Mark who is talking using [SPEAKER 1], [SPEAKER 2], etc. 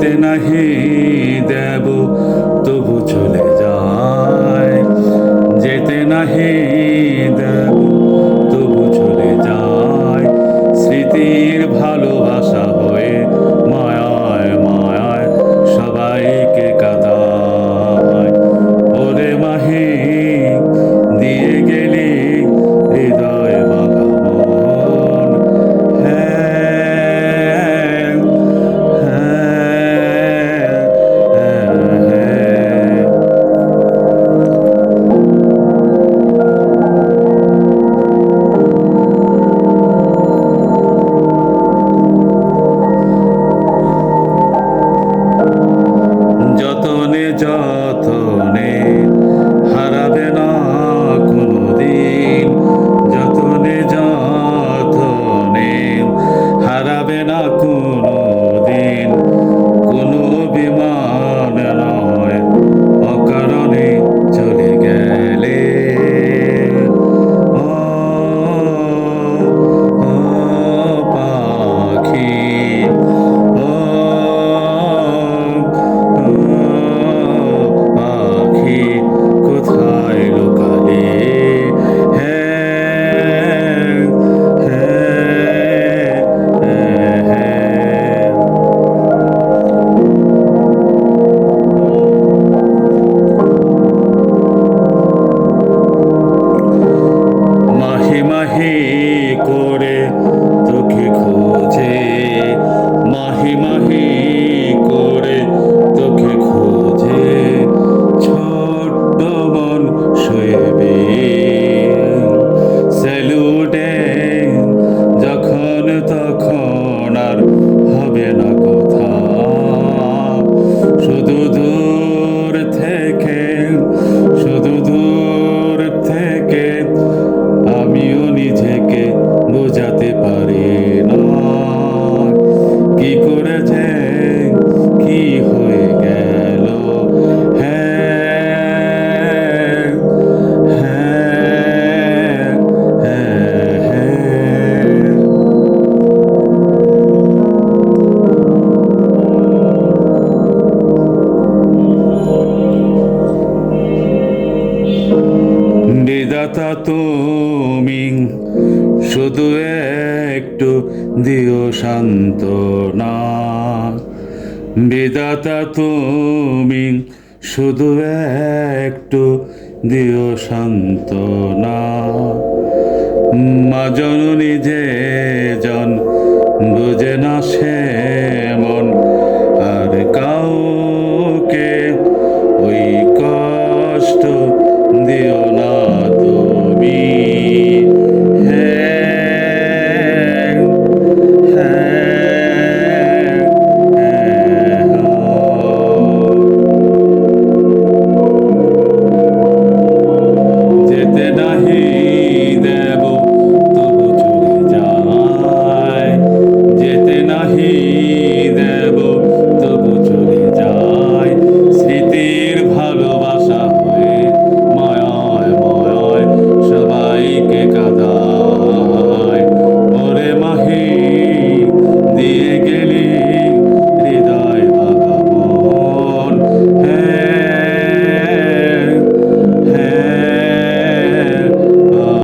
[SPEAKER 1] যেতে নাহি দেব তবু চলে যায়। যেতে নাহি দেব মাহি করে তোকে খোঁজে ছোট্ট মন শোয়েবে স্যালুটে, যখন তখন আর হবে না কথা। শুধু দূর থেকে, শুধু দূর থেকে আমিও নিজেকে বোঝাতে পারি না। কি করেছে? কি হয়ে গেল? হ্যাঁ হ্যাঁ হ্যাঁ, হ্যাঁ। নিদাতা তুমি শুধু একটু দিও শান্ত না বিদাতা তুমি শুধু একটু দিও শান্ত না মা জননী যে জন বুঝে না সে মন, আর কাউকে ওই কষ্ট